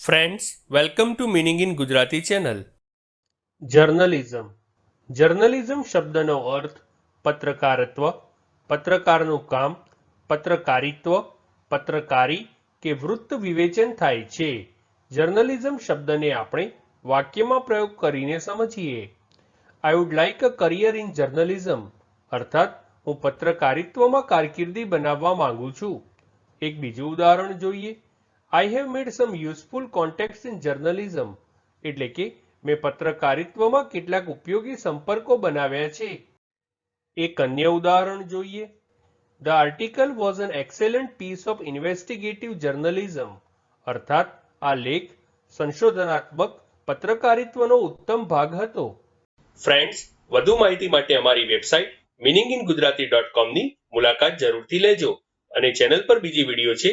Friends welcome to meaning in Gujarati channel journalism journalism શબ્દનો અર્થ પત્રકારત્વ પત્રકારનું કામ પત્રકારિત્વ પત્રકારી કે વૃત્ત વિવેચન થાય છે જર્નલિઝમ શબ્દને આપણે વાક્યમાં પ્રયોગ કરીને સમજીએ I would like a career in journalism અર્થાત હું પત્રકારિત્વમાં કારકિર્દી બનાવવા માંગુ છું એક બીજું ઉદાહરણ જોઈએ I have made some useful contacts in journalism એટલે કે, મેં પત્રકારિત્વમાં કેટલાક ઉપયોગી સંપર્કો બનાવ્યા છે. એક અન્ય ઉદાહરણ જોઈએ. The article was an excellent piece of investigative journalism અર્થાત, આ લેખ સંશોધનાત્મક પત્રકારિત્વનો ઉત્તમ ભાગ હતો. ફ્રેન્ડ્સ વધુ માહિતી માટે અમારી website meaning in Gujarati dot કોમની મુલાકાત જરૂરથી લેજો અને ચેનલ પર બીજી વીડિયો છે